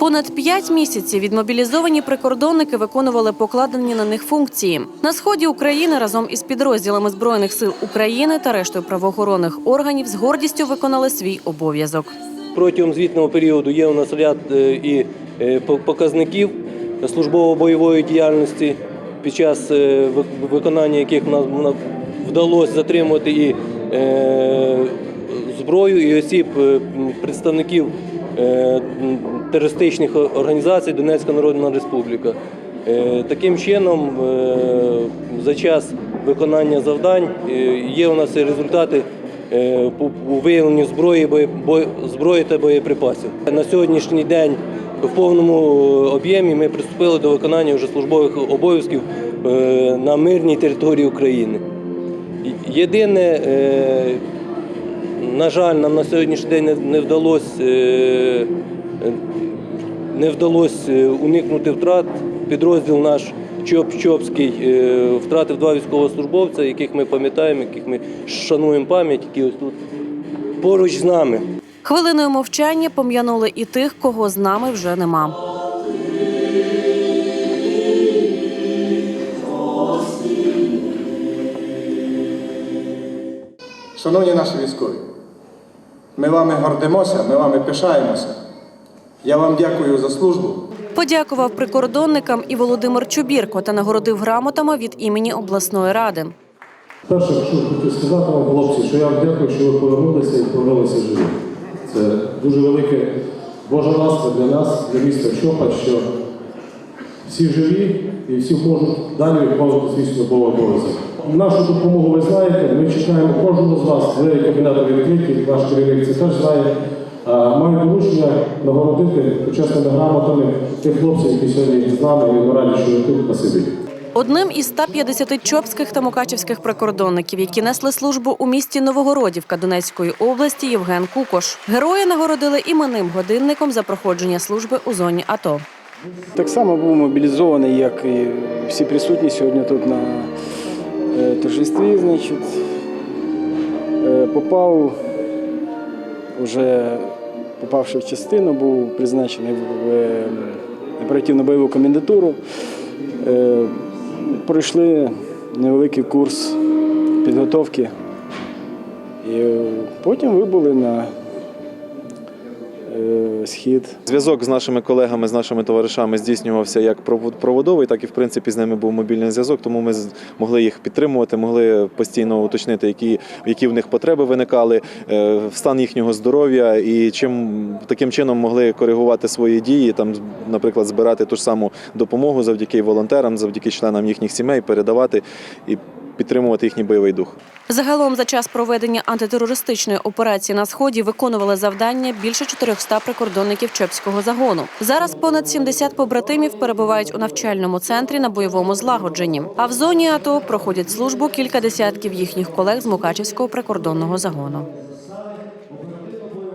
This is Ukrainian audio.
Понад п'ять місяців відмобілізовані прикордонники виконували покладені на них функції. На сході України разом із підрозділами збройних сил України та рештою правоохоронних органів з гордістю виконали свій обов'язок. Протягом звітного періоду є у нас ряд е, і е, по- показників службово-бойової діяльності, під час е, виконання яких нам вдалося затримати і зброю, і осіб представників терористичних організацій Донецька Народна Республіка. Е, Таким чином, е, за час виконання завдань е, є у нас і результати по виявленню зброї, зброї та боєприпасів. На сьогоднішній день в повному об'ємі ми приступили до виконання вже службових обов'язків на мирній території України. Єдине, на жаль, нам на сьогоднішній день не- вдалося не вдалося е, уникнути втрат. Підрозділ наш Чоп Чопський е, втратив два військовослужбовця, яких ми пам'ятаємо, яких ми шануємо пам'ять, які ось тут поруч з нами. Хвилиною мовчання пом'янули і тих, кого з нами вже нема. Шановні наші військові, ми вами гордимося, ми вами пишаємося. Я вам дякую за службу. Подякував прикордонникам і Володимир Чубірко та нагородив грамотами від імені обласної ради. Перше, що хочу сказати вам, хлопці, що я вам дякую, що ви повернулися і повернулися живі. Це дуже велике Божа ласка для нас, для міста Чопа, що всі живі і всі можуть далі виконувати свій службовий обов'язок. Нашу допомогу ви знаєте, ми чекаємо кожного з вас, двері кабінету відкриті, ваш керівник це теж знає. А, Маю доручення нагородити почесними грамотами тих хлопців, які сьогодні з нами, і ми раді, що ви тут Спасибі. Одним із 150 чопських та мукачівських прикордонників, які несли службу у місті Новогородівка Донецької області, Євген Кукош. Герої нагородили іменним годинником за проходження служби у зоні АТО. Так само був мобілізований, як і всі присутні сьогодні тут на е, торжестві. Значить, Е, попав, вже попавши в частину, був призначений в е, оперативну бойову комендатуру. Е, Пройшли невеликий курс підготовки. І потім вибули на схід. Зв'язок з нашими колегами, з нашими товаришами здійснювався як провод- проводовий, так і в принципі з ними був мобільний зв'язок. Тому ми могли їх підтримувати, могли постійно уточнити, які, які в них потреби виникали, е, стан їхнього здоров'я і чим таким чином могли коригувати свої дії, там, наприклад, збирати ту ж саму допомогу завдяки волонтерам, завдяки членам їхніх сімей, передавати і підтримувати їхній бойовий дух. Загалом за час проведення антитерористичної операції на сході виконували завдання більше 400 прикордонників Чепського загону. Зараз понад 70 побратимів перебувають у навчальному центрі на бойовому злагодженні. А в зоні АТО проходять службу кілька десятків їхніх колег з Мукачівського прикордонного загону.